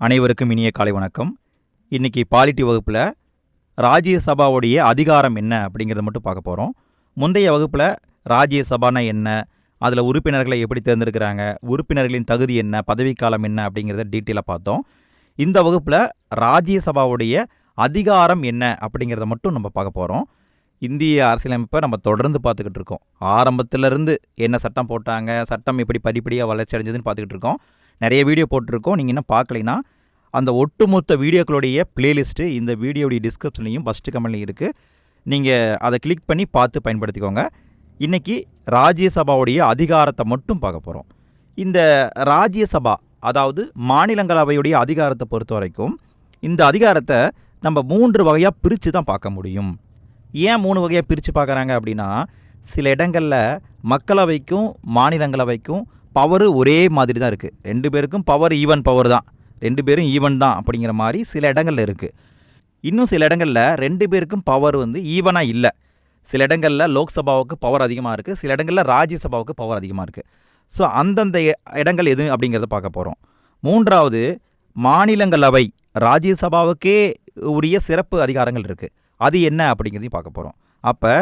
அனைவருக்கும் இனிய காலை வணக்கம். இன்னைக்கு பாலிட்டி வகுப்பில் ராஜ்யசபாவுடைய அதிகாரம் என்ன அப்படிங்கிறத மட்டும் பார்க்க போகிறோம் முந்தைய வகுப்பில் ராஜ்யசபானா என்ன அதில் உறுப்பினர்களை எப்படி தேர்ந்தெடுக்கிறாங்க உறுப்பினர்களின் தகுதி என்ன பதவிக்காலம் என்ன அப்படிங்கிறத டீட்டெயிலாக பார்த்தோம். இந்த வகுப்பில் ராஜ்யசபாவுடைய அதிகாரம் என்ன அப்படிங்கிறத மட்டும் நம்ம பார்க்க போகிறோம் இந்திய அரசியலமைப்பை நம்ம தொடர்ந்து பார்த்துக்கிட்டு இருக்கோம். ஆரம்பத்திலேருந்து என்ன சட்டம் போட்டாங்க சட்டம் எப்படி படிப்படியாக வளர்ச்சி அடைஞ்சதுன்னு பார்த்துக்கிட்டு இருக்கோம். நிறைய வீடியோ போட்டிருக்கோம். நீங்கள் இன்னும் பார்க்கலைன்னா அந்த ஒட்டுமொத்த வீடியோக்களுடைய பிளேலிஸ்ட்டு இந்த வீடியோடைய டிஸ்கிரிப்ஷன்லையும் ஃபஸ்ட்டு கமெண்ட்லையும் இருக்குது நீங்கள் அதை கிளிக் பண்ணி பார்த்து பயன்படுத்திக்கோங்க. இன்றைக்கி ராஜ்யசபாவுடைய அதிகாரத்தை மட்டும் பார்க்க போகிறோம் இந்த ராஜ்யசபா அதாவது மாநிலங்களவையுடைய அதிகாரத்தை பொறுத்த வரைக்கும் இந்த அதிகாரத்தை நம்ம மூன்று வகையாக பிரித்து தான் பார்க்க முடியும். ஏன் மூணு வகையாக பிரித்து பார்க்குறாங்க அப்படின்னா சில இடங்களில் மக்களவைக்கும் மாநிலங்களவைக்கும் பவர் ஒரே மாதிரி தான் இருக்குது ரெண்டு பேருக்கும் பவர் ஈவன் பவர் தான். ரெண்டு பேரும் ஈவன் தான் அப்படிங்கிற மாதிரி சில இடங்களில் இருக்குது இன்னும் சில இடங்களில் ரெண்டு பேருக்கும் பவர் வந்து ஈவனாக இல்லை. சில இடங்களில் லோக்சபாவுக்கு பவர் அதிகமாக இருக்குது சில இடங்களில் ராஜ்யசபாவுக்கு பவர் அதிகமாக இருக்குது ஸோ அந்தந்த இடங்கள் எது அப்படிங்கிறத பார்க்க போகிறோம் மூன்றாவது மாநிலங்களவை. ராஜ்யசபாவுக்கே உரிய சிறப்பு அதிகாரங்கள் இருக்குது அது என்ன அப்படிங்கிறதையும் பார்க்க போகிறோம் அப்போ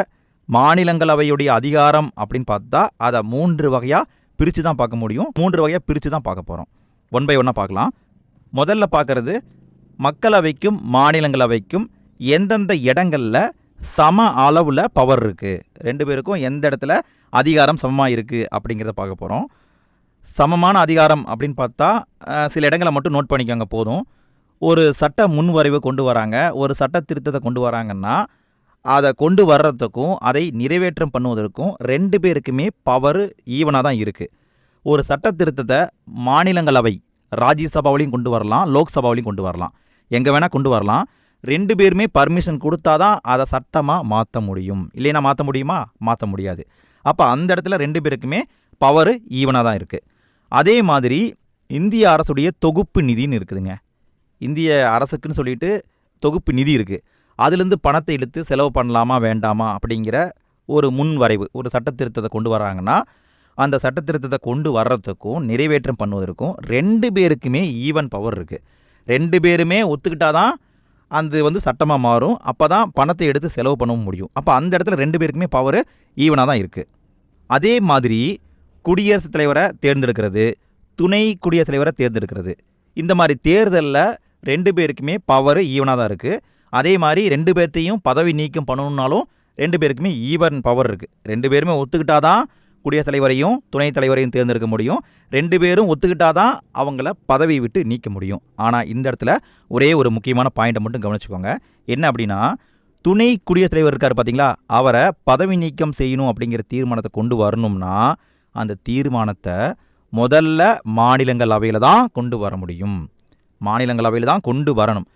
மாநிலங்களவையுடைய அதிகாரம் அப்படின்னு பார்த்தா அதை மூன்று வகையாக பிரித்து தான் பார்க்க முடியும். மூன்று வகையாக பிரித்து தான் பார்க்க போகிறோம் ஒன் பை ஒன்னாக பார்க்கலாம். முதல்ல பார்க்குறது மக்களவைக்கும் மாநிலங்களவைக்கும் எந்தெந்த இடங்களில் சம அளவில் பவர் இருக்குது ரெண்டு பேருக்கும் எந்த இடத்துல அதிகாரம் சமமாக இருக்குது அப்படிங்கிறத பார்க்க போகிறோம் சமமான அதிகாரம் அப்படின்னு பார்த்தா சில இடங்களை மட்டும் நோட் பண்ணிக்கோங்க போதும். ஒரு சட்ட முன்வரைவு கொண்டு வராங்க. ஒரு சட்ட திருத்தத்தை கொண்டு வராங்கன்னா அதை கொண்டு வர்றதுக்கும் அதை நிறைவேற்றம் பண்ணுவதற்கும் ரெண்டு பேருக்குமே பவர் ஈவனாக தான் இருக்குது ஒரு சட்ட திருத்தத்தை மாநிலங்களவை ராஜ்யசபாவிலையும் கொண்டு வரலாம் லோக்சபாவிலையும் கொண்டு வரலாம். எங்கே வேணால் கொண்டு வரலாம். ரெண்டு பேருமே பர்மிஷன் கொடுத்தா தான் அதை சட்டமாக மாற்ற முடியும். இல்லைன்னா மாற்ற முடியுமா? மாற்ற முடியாது. அப்போ அந்த இடத்துல ரெண்டு பேருக்குமே பவர் ஈவனாக தான் இருக்குது அதே மாதிரி இந்திய அரசுடைய தொகுப்பு நிதின்னு இருக்குதுங்க. இந்திய அரசுக்குன்னு சொல்லிட்டு தொகுப்பு நிதி இருக்குது அதுலேருந்து பணத்தை எடுத்து செலவு பண்ணலாமா வேண்டாமா அப்படிங்கிற ஒரு முன் வரைவு ஒரு சட்ட திருத்தத்தை கொண்டு வராங்கன்னா அந்த சட்ட திருத்தத்தை கொண்டு வர்றதுக்கும் நிறைவேற்றம் பண்ணுவதற்கும் ரெண்டு பேருக்குமே ஈவன் பவர் இருக்குது ரெண்டு பேருமே ஒத்துக்கிட்டாதான் அது வந்து சட்டமாக மாறும். அப்போ தான் பணத்தை எடுத்து செலவு பண்ணவும் முடியும். அப்போ அந்த இடத்துல ரெண்டு பேருக்குமே பவர் ஈவனாக தான் இருக்குது அதே மாதிரி குடியரசுத் தலைவரை தேர்ந்தெடுக்கிறது துணை குடியரசுத் தலைவரை தேர்ந்தெடுக்கிறது. இந்த மாதிரி தேர்தலில் ரெண்டு பேருக்குமே பவர் ஈவனாக தான் இருக்குது அதே மாதிரி ரெண்டு பேர்த்தையும் பதவி நீக்கம் பண்ணணுன்னாலும் ரெண்டு பேருக்குமே ஈவன் பவர் இருக்குது ரெண்டு பேருமே ஒத்துக்கிட்டாதான் குடியரசுத் தலைவரையும் துணைத் தலைவரையும் தேர்ந்தெடுக்க முடியும். ரெண்டு பேரும் ஒத்துக்கிட்டாதான் அவங்கள பதவி விட்டு நீக்க முடியும். ஆனால் இந்த இடத்துல ஒரே ஒரு முக்கியமான பாயிண்ட்டை மட்டும் கவனிச்சுக்கோங்க. என்ன அப்படின்னா துணை குடியரசுத் தலைவர் இருக்கார் பார்த்தீங்களா அவரை பதவி நீக்கம் செய்யணும் அப்படிங்கிற தீர்மானத்தை கொண்டு வரணும்னா அந்த தீர்மானத்தை முதல்ல மாநிலங்களவையில் தான் கொண்டு வர முடியும். மாநிலங்களவையில் தான் கொண்டு வரணும்.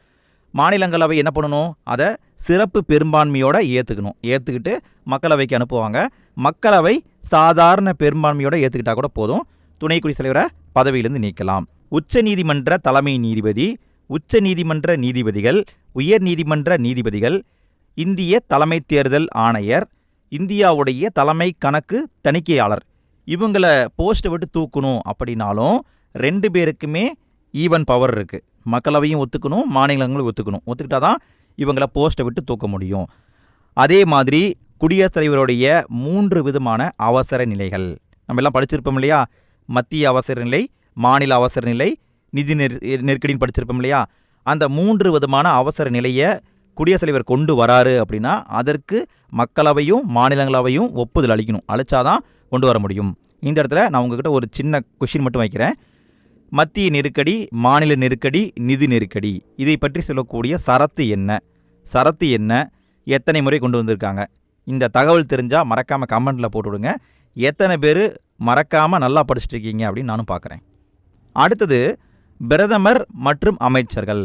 மாநிலங்களவை என்ன பண்ணணும்? அதை சிறப்பு பெரும்பான்மையோட ஏற்றுக்கணும் ஏற்றுக்கிட்டு மக்களவைக்கு அனுப்புவாங்க. மக்களவை சாதாரண பெரும்பான்மையோட ஏற்றுக்கிட்டா கூட போதும். துணை குடியரசுத் தலைவரை பதவியிலிருந்து நீக்கலாம். உச்ச நீதிமன்ற தலைமை நீதிபதி உச்ச நீதிமன்ற நீதிபதிகள் உயர் நீதிமன்ற நீதிபதிகள் இந்திய தலைமை தேர்தல் ஆணையர் இந்தியாவுடைய தலைமை கணக்கு தணிக்கையாளர். இவங்களை போஸ்ட்டை விட்டு தூக்கணும் அப்படின்னாலும் ரெண்டு பேருக்குமே ஈவன் பவர் இருக்குது மக்களவையும் ஒத்துக்கணும் மாநிலங்களும் ஒத்துக்கணும். ஒத்துக்கிட்டா தான் இவங்களை போஸ்ட்டை விட்டு தூக்க முடியும். அதே மாதிரி குடியரசுத் தலைவருடைய மூன்று விதமான அவசர நிலைகள். நம்ம எல்லாம் படிச்சிருப்போம் இல்லையா? மத்திய அவசர நிலை மாநில அவசர நிலை நிதி நெரு நெருக்கடின்னு படிச்சிருப்போம் இல்லையா? அந்த மூன்று விதமான அவசர நிலையை குடியரசுத் தலைவர் கொண்டு வராரு அப்படின்னா அதற்கு மக்களவையும் மாநிலங்களவையும் ஒப்புதல் அளிக்கணும். அழைச்சாதான் கொண்டு வர முடியும். இந்த இடத்துல நான் உங்ககிட்ட ஒரு சின்ன கொஷின் மட்டும் வைக்கிறேன். மத்திய நெருக்கடி மாநில நெருக்கடி நிதி நெருக்கடி. இதை பற்றி சொல்லக்கூடிய சரத்து என்ன? சரத்து என்ன? எத்தனை முறை கொண்டு வந்திருக்காங்க? இந்த தகவல் தெரிஞ்சால் மறக்காமல் கமெண்ட்டில் போட்டு விடுங்க எத்தனை பேர் மறக்காமல் நல்லா படிச்சுட்டு இருக்கீங்க அப்படின்னு நானும் பார்க்குறேன் அடுத்தது பிரதமர் மற்றும் அமைச்சர்கள்.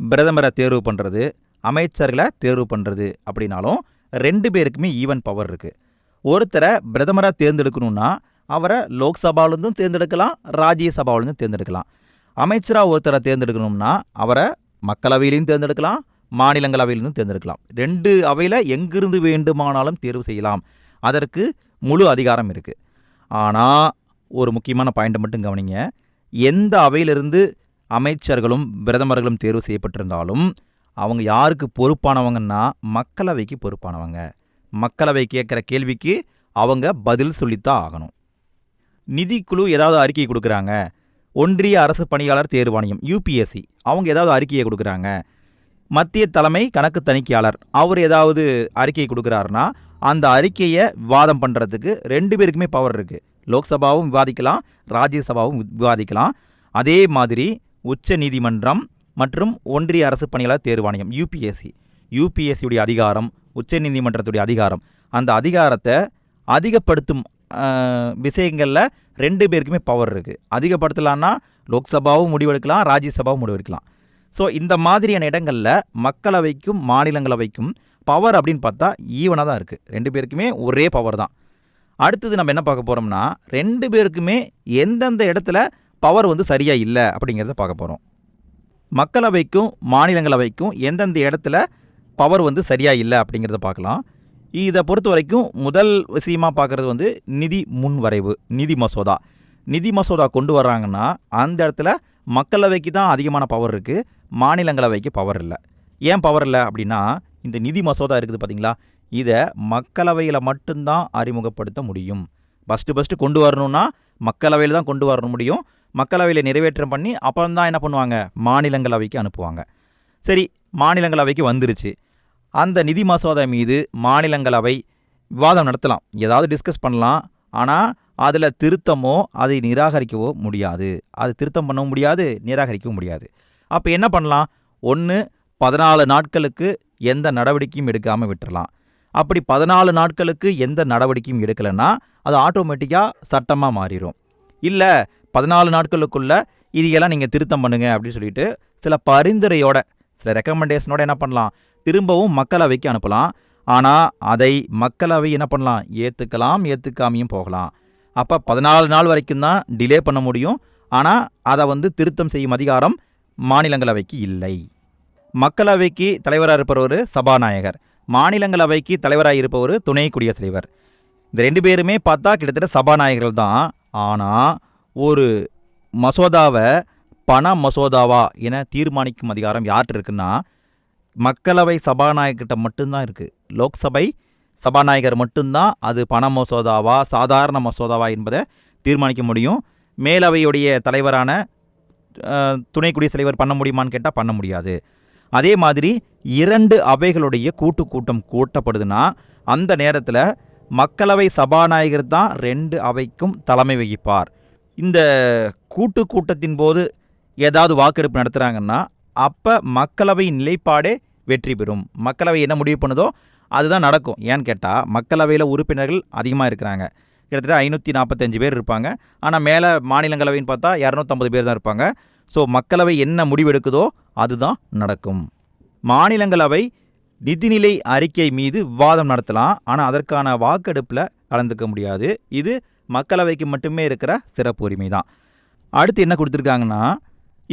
பிரதமரை தேர்வு பண்ணுறது அமைச்சர்களை தேர்வு பண்ணுறது அப்படின்னாலும் ரெண்டு பேருக்குமே ஈவன் பவர் இருக்குது ஒருத்தரை பிரதமராக தேர்ந்தெடுக்கணுன்னா அவரை லோக்சபாவிலேருந்தும் தேர்ந்தெடுக்கலாம் ராஜ்யசபாவிலேருந்தும் தேர்ந்தெடுக்கலாம். அமைச்சராக ஒருத்தரை தேர்ந்தெடுக்கணும்னா அவரை மக்களவையிலையும் தேர்ந்தெடுக்கலாம் மாநிலங்களவையிலிருந்தும் தேர்ந்தெடுக்கலாம். ரெண்டு அவையில் எங்கிருந்து வேண்டுமானாலும் தேர்வு செய்யலாம். அதற்கு முழு அதிகாரம் இருக்குது ஆனால் ஒரு முக்கியமான பாயிண்ட்டை மட்டும் கவனிங்க. எந்த அவையிலிருந்து அமைச்சர்களும் பிரதமர்களும் தேர்வு செய்யப்பட்டிருந்தாலும் அவங்க யாருக்கு பொறுப்பானவங்கன்னா மக்களவைக்கு பொறுப்பானவங்க. மக்களவை கேட்குற கேள்விக்கு அவங்க பதில் சொல்லித்தான் ஆகணும். நிதிக்குழு ஏதாவது அறிக்கை கொடுக்குறாங்க. ஒன்றிய அரசு பணியாளர் தேர்வாணையம் யூபிஎஸ்சி அவங்க ஏதாவது அறிக்கையை கொடுக்குறாங்க. மத்திய தலைமை கணக்கு தணிக்கையாளர் அவர் ஏதாவது அறிக்கை கொடுக்குறாருன்னா அந்த அறிக்கையை விவாதம் பண்ணுறதுக்கு ரெண்டு பேருக்குமே பவர் இருக்குது லோக்சபாவும் விவாதிக்கலாம் ராஜ்யசபாவும் விவாதிக்கலாம். அதே மாதிரி உச்ச நீதிமன்றம் மற்றும் ஒன்றிய அரசு பணியாளர் தேர்வாணையம் யூபிஎஸ்சி. யூபிஎஸ்சியுடைய அதிகாரம் உச்ச நீதிமன்றத்துடைய அதிகாரம். அந்த அதிகாரத்தை அதிகப்படுத்தும் விஷயங்களில் ரெண்டு பேருக்குமே பவர் இருக்குது அதிகப்படுத்தலான்னா லோக்சபாவும் முடிவெடுக்கலாம் ராஜ்யசபாவும் முடிவெடுக்கலாம். ஸோ இந்த மாதிரியான இடங்களில் மக்களவைக்கும் மாநிலங்களவைக்கும் பவர் அப்படின்னு பார்த்தா ஈவனாக தான் இருக்குது ரெண்டு பேருக்குமே ஒரே பவர் தான். அடுத்தது நம்ம என்ன பார்க்க போகிறோம்னா ரெண்டு பேருக்குமே எந்தெந்த இடத்துல பவர் வந்து சரியாக இல்லை அப்படிங்கிறத பார்க்க போகிறோம் மக்களவைக்கும் மாநிலங்களவைக்கும் எந்தெந்த இடத்துல பவர் வந்து சரியாக இல்லை அப்படிங்கிறத பார்க்கலாம். இதை பொறுத்த வரைக்கும் முதல் விஷயமா பார்க்குறது வந்து நிதி முன்வரைவு நிதி மசோதா. நிதி மசோதா கொண்டு வர்றாங்கன்னா அந்த இடத்துல மக்களவைக்கு தான் அதிகமான பவர் இருக்குது மாநிலங்களவைக்கு பவர் இல்லை. ஏன் பவர் இல்லை அப்படின்னா இந்த நிதி மசோதா இருக்குது பார்த்தீங்களா இதை மக்களவையில் மட்டும்தான் அறிமுகப்படுத்த முடியும். ஃபஸ்ட்டு ஃபஸ்ட்டு கொண்டு வரணும்னா மக்களவையில் தான் கொண்டு வர முடியும். மக்களவையில் நிறைவேற்றம் பண்ணி அப்புறம் தான் என்ன பண்ணுவாங்க? மாநிலங்களவைக்கு அனுப்புவாங்க. சரி மாநிலங்களவைக்கு வந்துருச்சு. அந்த நிதி மசோதா மீது மாநிலங்களவை விவாதம் நடத்தலாம். ஏதாவது டிஸ்கஸ் பண்ணலாம். ஆனால் அதில் திருத்தமோ அதை நிராகரிக்கவோ முடியாது. அது திருத்தம் பண்ணவும் முடியாது நிராகரிக்கவும் முடியாது. அப்போ என்ன பண்ணலாம்? ஒன்று பதினாலு நாட்களுக்கு எந்த நடவடிக்கையும் எடுக்காமல் விட்டுறலாம். அப்படி பதினாலு நாட்களுக்கு எந்த நடவடிக்கையும் எடுக்கலைன்னா அது ஆட்டோமேட்டிக்காக சட்டமாக மாறிடும் இல்லை பதினாலு நாட்களுக்குள்ள இதையெல்லாம் நீங்கள் திருத்தம் பண்ணுங்கள் அப்படின்னு சொல்லிட்டு சில பரிந்துரையோட சில ரெக்கமெண்டேஷனோட என்ன பண்ணலாம்? திரும்பவும் மக்களவைக்கு அனுப்பலாம். ஆனால் அதை மக்களவை என்ன பண்ணலாம்? ஏற்றுக்கலாம் ஏற்றுக்காமையும் போகலாம். அப்போ பதினாலு நாள் வரைக்கும் தான் டிலே பண்ண முடியும். ஆனால் அதை வந்து திருத்தம் செய்யும் அதிகாரம் மாநிலங்களவைக்கு இல்லை. மக்களவைக்கு தலைவராக இருப்பவர் சபாநாயகர். மாநிலங்களவைக்கு தலைவராக இருப்பவர் துணை குடியரசுத் தலைவர். இந்த ரெண்டு பேருமே பார்த்தா கிட்டத்தட்ட சபாநாயகர்கள் தான். ஆனால் ஒரு மசோதாவை பண மசோதாவா என தீர்மானிக்கும் அதிகாரம் யார்கிட்ட இருக்குன்னா மக்களவை சபாநாயகர்கிட்ட மட்டும்தான் இருக்குது லோக்சபை சபாநாயகர் மட்டும்தான் அது பண மசோதாவா சாதாரண மசோதாவா என்பதை தீர்மானிக்க முடியும். மேலவையுடைய தலைவரான துணை குடியரசுத் தலைவர் பண்ண முடியுமான்னு கேட்டால் பண்ண முடியாது. அதே மாதிரி இரண்டு அவைகளுடைய கூட்டு கூட்டம் கூட்டப்படுதுன்னா அந்த நேரத்தில் மக்களவை சபாநாயகர் தான் ரெண்டு அவைக்கும் தலைமை வகிப்பார். இந்த கூட்டு கூட்டத்தின் போது ஏதாவது வாக்கெடுப்பு நடத்துகிறாங்கன்னா அப்போ மக்களவை நிலைப்பாடே வெற்றி பெறும். மக்களவை என்ன முடிவு பண்ணுதோ அதுதான் நடக்கும். ஏன்னு கேட்டால் மக்களவையில் உறுப்பினர்கள் அதிகமாக இருக்கிறாங்க. கிட்டத்தட்ட ஐநூற்றி நாற்பத்தஞ்சு பேர் இருப்பாங்க. ஆனால் மேலே மாநிலங்களவைன்னு பார்த்தா இரநூத்தம்பது பேர் தான் இருப்பாங்க. ஸோ மக்களவை என்ன முடிவெடுக்குதோ அதுதான் நடக்கும். மாநிலங்களவை நிதிநிலை அறிக்கை மீது விவாதம் நடத்தலாம். ஆனால் அதற்கான வாக்கெடுப்பில் கலந்துக்க முடியாது. இது மக்களவைக்கு மட்டுமே இருக்கிற சிறப்பு உரிமை தான் அடுத்து என்ன கொடுத்துருக்காங்கன்னா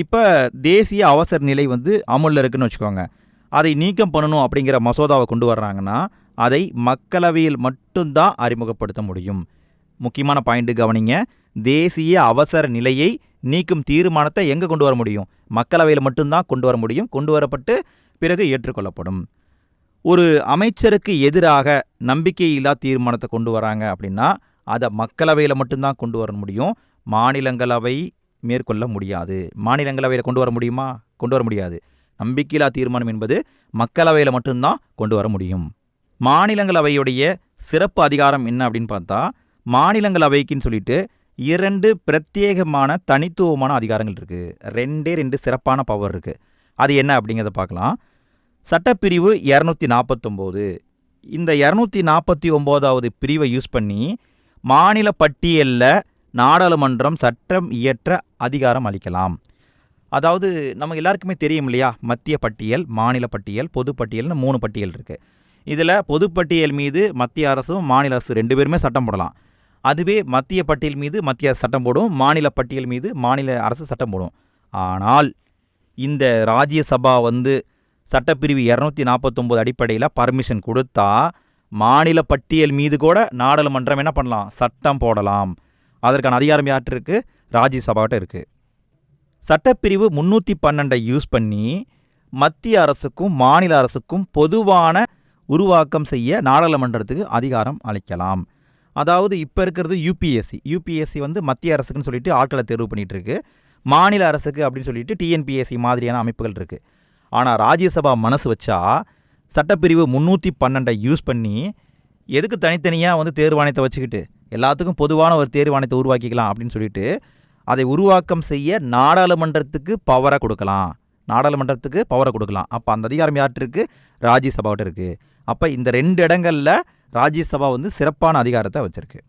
இப்போ தேசிய அவசர நிலை வந்து அமலில் இருக்குன்னு வச்சுக்கோங்க. அதை நீக்கம் பண்ணணும் அப்படிங்கிற மசோதாவை கொண்டு வர்றாங்கன்னா அதை மக்களவையில் மட்டும்தான் அறிமுகப்படுத்த முடியும். முக்கியமான பாயிண்ட் கவனிங்க. தேசிய அவசர நிலையை நீக்கும் தீர்மானத்தை எங்கே கொண்டு வர முடியும்? மக்களவையில் மட்டும்தான் கொண்டு வர முடியும். கொண்டு வரப்பட்டு பிறகு ஏற்றுக்கொள்ளப்படும். ஒரு அமைச்சருக்கு எதிராக நம்பிக்கையில்லா தீர்மானத்தை கொண்டு வராங்க அப்படின்னா அதை மக்களவையில் மட்டும்தான் கொண்டு வர முடியும். மாநிலங்களவை மேற்கொள்ள முடியாது. மாநிலங்களவையில் கொண்டு வர முடியுமா? கொண்டு வர முடியாது. நம்பிக்கையில்லா தீர்மானம் என்பது மக்களவையில் மட்டும்தான் கொண்டு வர முடியும். மாநிலங்களவையுடைய சிறப்பு அதிகாரம் என்ன அப்படின்னு பார்த்தா மாநிலங்களவைக்குன்னு சொல்லிட்டு இரண்டு பிரத்யேகமான தனித்துவமான அதிகாரங்கள் இருக்குது ரெண்டே ரெண்டு சிறப்பான பவர் இருக்குது அது என்ன அப்படிங்கிறத பார்க்கலாம். சட்டப்பிரிவு இரநூத்தி நாற்பத்தொம்போது இந்த இரநூத்தி நாற்பத்தி ஒம்போதாவது பிரிவை யூஸ் பண்ணி மாநில பட்டியலில் நாடாளுமன்றம் சட்டம் இயற்ற அதிகாரம் அளிக்கலாம். அதாவது நமக்கு எல்லாருக்குமே தெரியும் இல்லையா? மத்திய பட்டியல் மாநில பட்டியல் பொது பட்டியல்னு மூணு பட்டியல் இருக்குது இதில் பொதுப்பட்டியல் மீது மத்திய அரசும் மாநில அரசு ரெண்டு பேருமே சட்டம் போடலாம். அதுவே மத்திய பட்டியல் மீது மத்திய அரசு சட்டம் போடும் மாநில பட்டியல் மீது மாநில அரசு சட்டம் போடும். ஆனால் இந்த ராஜ்யசபா வந்து சட்டப்பிரிவு இரநூத்தி நாற்பத்தொம்போது அடிப்படையில் பர்மிஷன் கொடுத்தா மாநில பட்டியல் மீது கூட நாடாளுமன்றம் என்ன பண்ணலாம்? சட்டம் போடலாம். அதற்கான அதிகாரம் யார்கிட்ட இருக்குது ராஜ்யசபாட்ட இருக்குது சட்டப்பிரிவு முந்நூற்றி பன்னெண்டை யூஸ் பண்ணி மத்திய அரசுக்கும் மாநில அரசுக்கும் பொதுவான உருவாக்கம் செய்ய நாடாளுமன்றத்துக்கு அதிகாரம் அளிக்கலாம். அதாவது இப்போ இருக்கிறது யூபிஎஸ்சி யூபிஎஸ்சி வந்து மத்திய அரசுக்குன்னு சொல்லிட்டு ஆட்களை தேர்வு பண்ணிகிட்ருக்கு இருக்கு மாநில அரசுக்கு அப்படின்னு சொல்லிட்டு டிஎன்பிஎஸ்சி மாதிரியான அமைப்புகள் இருக்குது ஆனால் ராஜ்யசபா மனசு வச்சா சட்டப்பிரிவு முந்நூற்றி பன்னெண்டை யூஸ் பண்ணி எதுக்கு தனித்தனியாக வந்து தேர்வாணையத்தை வச்சுக்கிட்டு எல்லாத்துக்கும் பொதுவான ஒரு தேர்வாணையத்தை உருவாக்கிக்கலாம் அப்படின்னு சொல்லிட்டு அதை உருவாக்கம் செய்ய நாடாளுமன்றத்துக்கு பவரை கொடுக்கலாம். நாடாளுமன்றத்துக்கு பவரை கொடுக்கலாம். அப்போ அந்த அதிகாரம் யார்கிட்ட இருக்குது ராஜ்யசபாவிட்ட இருக்குது அப்போ இந்த ரெண்டு இடங்களில் ராஜ்யசபா வந்து சிறப்பான அதிகாரத்தை வச்சுருக்கு.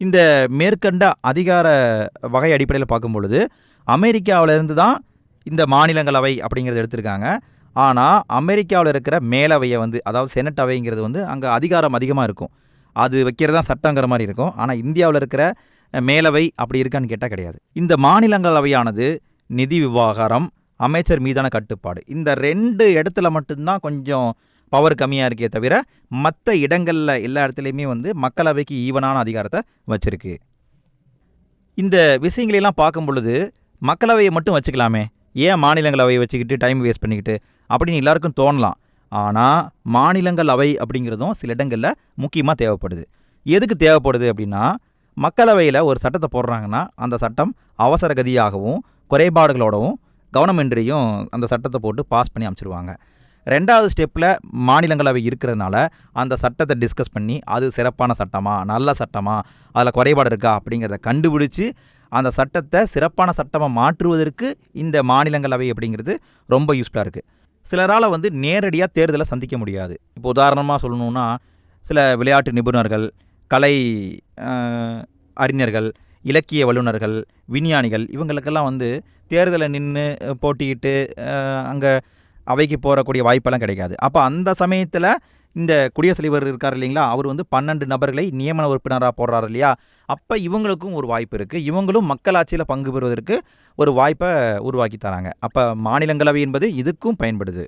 இந்த மேற்கண்ட அதிகார வகை அடிப்படையில் பார்க்கும்பொழுது அமெரிக்காவிலேருந்து இருந்து தான் இந்த மாநிலங்களவை அப்படிங்கிறத எடுத்திருக்காங்க. ஆனால் அமெரிக்காவில் இருக்கிற மேலவையை வந்து அதாவது செனட் அவைங்கிறது வந்து அங்கே அதிகாரம் அதிகமாக இருக்கும். அது வைக்கிறது தான் சட்டங்கிற மாதிரி இருக்கும். ஆனால் இந்தியாவில் இருக்கிற மேலவை அப்படி இருக்கான்னு கேட்டால் கிடையாது. இந்த மாநிலங்களவையானது நிதி விவகாரம் அமைச்சர் மீதான கட்டுப்பாடு. இந்த ரெண்டு இடத்துல மட்டும்தான் கொஞ்சம் பவர் கம்மியாக இருக்கே தவிர மற்ற இடங்களில் எல்லா இடத்துலையுமே வந்து மக்களவைக்கு ஈவனான அதிகாரத்தை வச்சிருக்கு. இந்த விஷயங்களெல்லாம் பார்க்கும் பொழுது மக்களவையை மட்டும் வச்சுக்கலாமே. ஏன் மாநிலங்களவையை வச்சுக்கிட்டு டைம் வேஸ்ட் பண்ணிக்கிட்டு? அப்படின்னு எல்லாருக்கும் தோணலாம். ஆனால் மாநிலங்களவை அப்படிங்கிறதும் சில இடங்களில் முக்கியமாக தேவைப்படுது. எதுக்கு தேவைப்படுது அப்படின்னா மக்களவையில் ஒரு சட்டத்தை போடுறாங்கன்னா அந்த சட்டம் அவசர கதியாகவும் குறைபாடுகளோடவும் கவனமின்றியும் அந்த சட்டத்தை போட்டு பாஸ் பண்ணி அமைச்சிருவாங்க ரெண்டாவது ஸ்டெப்பில் மாநிலங்களவை இருக்கிறதுனால அந்த சட்டத்தை டிஸ்கஸ் பண்ணி அது சிறப்பான சட்டமா நல்ல சட்டமா அதில் குறைபாடு இருக்கா அப்படிங்கிறத கண்டுபிடிச்சு அந்த சட்டத்தை சிறப்பான சட்டமாக மாற்றுவதற்கு இந்த மாநிலங்களவை அப்படிங்கிறது ரொம்ப யூஸ்ஃபுல்லாக இருக்குது சிலரால் வந்து நேரடியாக தேர்தலை சந்திக்க முடியாது. இப்போ உதாரணமாக சொல்லணுன்னா சில விளையாட்டு நிபுணர்கள் கலை அறிஞர்கள் இலக்கிய வல்லுநர்கள் விஞ்ஞானிகள் இவங்களுக்கெல்லாம் வந்து தேர்தலை நின்று போட்டியிட்டு அங்கே அவைக்கு போகக்கூடிய வாய்ப்பெல்லாம் கிடைக்காது. அப்போ அந்த சமயத்தில் இந்த குடியரசுத் தலைவர் இருக்கார் இல்லைங்களா? அவர் வந்து பன்னெண்டு நபர்களை நியமன உறுப்பினராக போடுறாரு இல்லையா? அப்போ இவங்களுக்கும் ஒரு வாய்ப்பு இருக்குது இவங்களும் மக்களாட்சியில் பங்கு பெறுவதற்கு ஒரு வாய்ப்பை உருவாக்கி தராங்க. அப்போ மாநிலங்களவை என்பது இதுக்கும் பயன்படுது.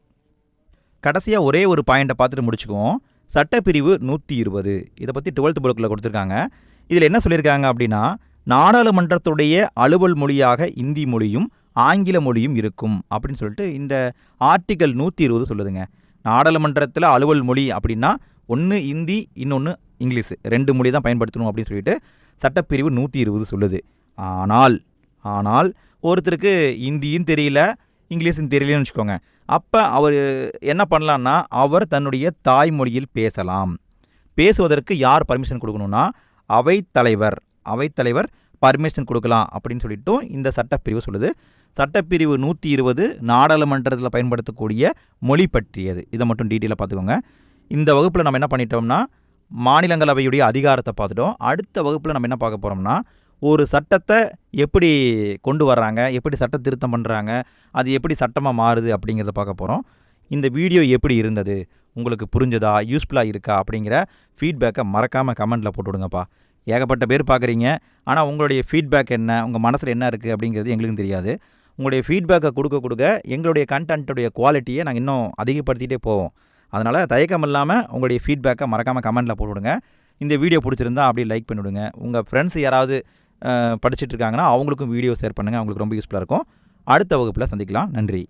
கடைசியாக ஒரே ஒரு பாயிண்ட்டை பார்த்துட்டு முடிச்சுக்குவோம். சட்டப்பிரிவு நூற்றி இருபது. இதை பற்றி டுவெல்த் புக்கில் கொடுத்துருக்காங்க. இதில் என்ன சொல்லியிருக்காங்க அப்படின்னா நாடாளுமன்றத்துடைய அலுவல் மொழியாக இந்தி மொழியும் ஆங்கில மொழியும் இருக்கும் அப்படின்னு சொல்லிட்டு இந்த ஆர்டிக்கல் நூற்றி இருபது சொல்லுதுங்க. நாடாளுமன்றத்தில் அலுவல் மொழி அப்படின்னா ஒன்று இந்தி இன்னொன்று இங்கிலீஷ். ரெண்டு மொழி தான் பயன்படுத்தணும் அப்படின்னு சொல்லிட்டு சட்டப்பிரிவு நூற்றி இருபது சொல்லுது. ஆனால் ஆனால் ஒருத்தருக்கு இந்தியும் தெரியல இங்கிலீஷும் தெரியலன்னு வச்சுக்கோங்க. அப்போ அவர் என்ன பண்ணலான்னா அவர் தன்னுடைய தாய்மொழியில் பேசலாம். பேசுவதற்கு யார் பர்மிஷன் கொடுக்கணும்னா அவைத்தலைவர். அவைத்தலைவர் பர்மிஷன் கொடுக்கலாம் அப்படின்னு சொல்லிட்டும் இந்த சட்டப்பிரிவு சொல்லுது. சட்டப்பிரிவு நூற்றி இருபது நாடாளுமன்றத்தில் பயன்படுத்தக்கூடிய மொழி பற்றியது. இதை மட்டும் டீட்டெயிலாக பார்த்துக்கோங்க. இந்த வகுப்பில் நம்ம என்ன பண்ணிட்டோம்னா மாநிலங்களவையுடைய அதிகாரத்தை பார்த்துட்டோம். அடுத்த வகுப்பில் நம்ம என்ன பார்க்க போகிறோம்னா ஒரு சட்டத்தை எப்படி கொண்டு வர்றாங்க எப்படி சட்ட திருத்தம் பண்ணுறாங்க அது எப்படி சட்டமாக மாறுது அப்படிங்கிறத பார்க்க போகிறோம் இந்த வீடியோ எப்படி இருந்தது? உங்களுக்கு புரிஞ்சதா? யூஸ்ஃபுல்லாக இருக்கா? அப்படிங்கிற ஃபீட்பேக்கை மறக்காமல் கமெண்ட்டில் போட்டு விடுங்கப்பா. ஏகப்பட்ட பேர் பார்க்குறீங்க. ஆனால் உங்களுடைய ஃபீட்பேக் என்ன? உங்கள் மனசில் என்ன இருக்குது அப்படிங்கிறது எங்களுக்கும் தெரியாது. உங்களுடைய ஃபீட்பேக்கை கொடுக்க கொடுக்க எங்களுடைய கண்டென்ட்டுடைய குவாலிட்டியை நாங்கள் இன்னும் அதிகப்படுத்திகிட்டே போவோம். அதனால் தயக்கம் இல்லாமல் உங்களுடைய ஃபீட்பேக்கை மறக்காமல் கமெண்ட்டில் போட்டுவிடுங்க. இந்த வீடியோ பிடிச்சிருந்தா அப்படியே லைக் பண்ணிவிடுங்க. உங்கள் ஃப்ரெண்ட்ஸ் யாராவது படிச்சுட்டு இருக்காங்கன்னா அவங்களுக்கும் வீடியோ ஷேர் பண்ணுங்கள் அவங்களுக்கு ரொம்ப யூஸ்ஃபுல்லாக இருக்கும். அடுத்த வகுப்பில் சந்திக்கலாம். நன்றி.